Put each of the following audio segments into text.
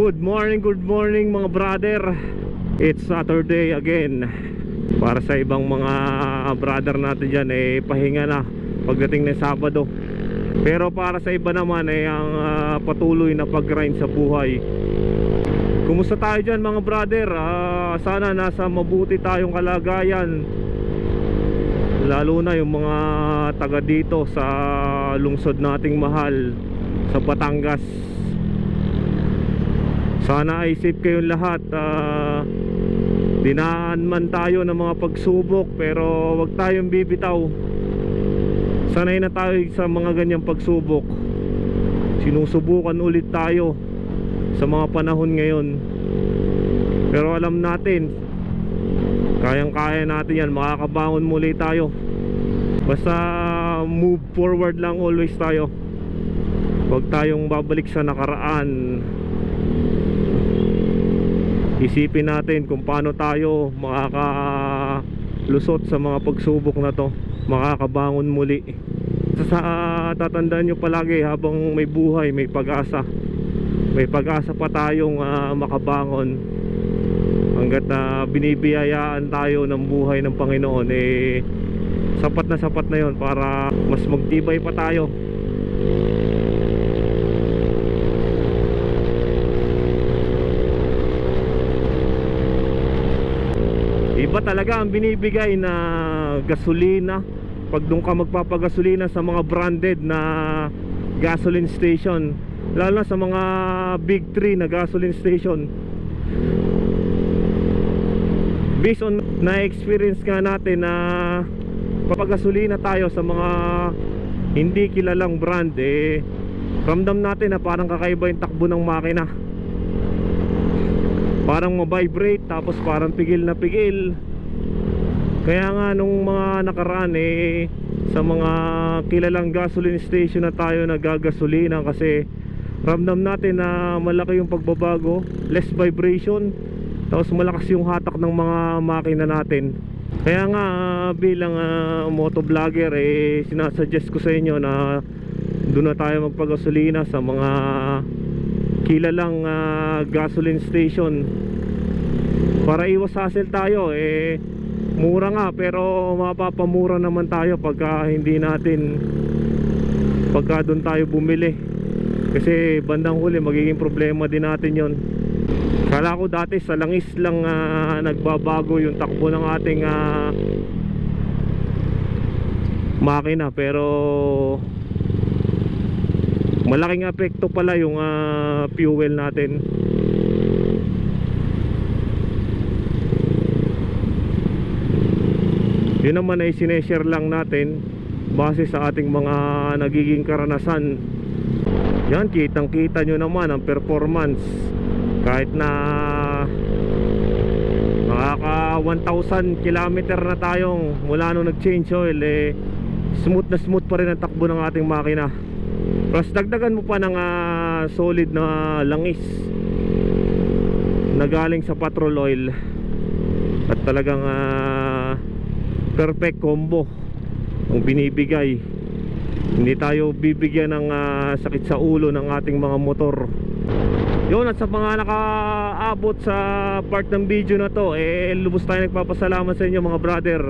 Good morning, good morning mga brother. It's Saturday again. Para sa ibang mga brother natin dyan eh pahinga na pagdating ng Sabado. Pero para sa iba naman eh ang ah, patuloy na pag-grind sa buhay. Kumusta tayo dyan mga brother? Ah, sana nasa mabuti tayong kalagayan. Lalo na yung mga taga dito sa lungsod nating mahal Sa Batangas sana ay safe kayong lahat. Ah, Dinaan man tayo ng mga pagsubok Pero wag tayong bibitaw. Sanay na tayo sa mga ganyang pagsubok. Sinusubukan ulit tayo Sa mga panahon ngayon. Pero alam natin Kayang kaya natin yan. Makakabangon muli tayo. Basta move forward lang always tayo. Huwag tayong babalik sa nakaraan Isipin natin kung paano tayo makakalusot sa mga pagsubok na to. Makakabangon muli. Sa, sa tatandaan nyo palagi habang may buhay, may pag-asa. May pag-asa pa tayong ah, makabangon. Hanggat na binibiyayaan tayo ng buhay ng Panginoon Eh sapat na sapat na yon para mas magtibay pa tayo Iba talaga ang binibigay na gasolina. Pag doon ka magpapagasolina sa mga branded na gasoline station Lalo na sa mga big 3 na gasoline station Based on na-experience nga natin na Papagasolina tayo sa mga hindi kilalang brand eh Ramdam natin na parang kakaiba yung takbo ng makina. Parang ma-vibrate tapos parang pigil na pigil kaya nga nung mga nakaraan eh sa mga kilalang gasoline station na tayo nagagasolina kasi ramdam natin na malaki yung pagbabago less vibration tapos malakas yung hatak ng mga makina natin. Kaya nga ah, bilang ah, motovlogger eh sinasuggest ko sa inyo na doon na tayo magpagasolina sa mga kilalang ah, gasoline station. Para iwas hassle tayo eh mura nga pero mapapamura naman tayo pagka hindi natin pagka doon tayo bumili. Kasi bandang huli magiging problema din natin yon kala ko dati sa langis lang ah, nagbabago yung takbo ng ating ah, makina. Pero malaking apekto pala yung ah, fuel natin yun naman ay sineshare lang natin base sa ating mga nagiging karanasan. Yan kitang kita nyo naman ang performance. Kahit na makaka 1,000 kilometer na tayong mula nung nag change oil eh smooth na smooth pa rin ang takbo ng ating makina. Plus dagdagan mo pa ng ah, solid na langis na galing sa patrol oil. At talagang ah, perfect combo ang binibigay. Hindi tayo bibigyan ng ah, sakit sa ulo ng ating mga motor. Yun at sa mga nakaabot sa part ng video na to eh lubos tayo nagpapasalamat sa inyo mga brother.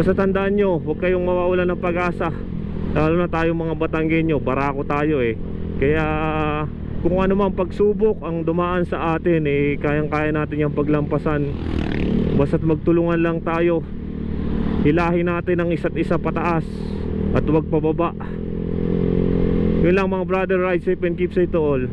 Basta tandaan nyo huwag kayong mawawalan ng pag-asa. Lalo na tayong mga Batanggenyo barako tayo eh. Kaya kung ano mang pagsubok ang dumaan sa atin eh kayang kaya natin yung paglampasan basta't magtulungan lang tayo. Hilahin natin ang isa't isa pataas at huwag pababa. Yun lang mga brother ride safe and keep safe to all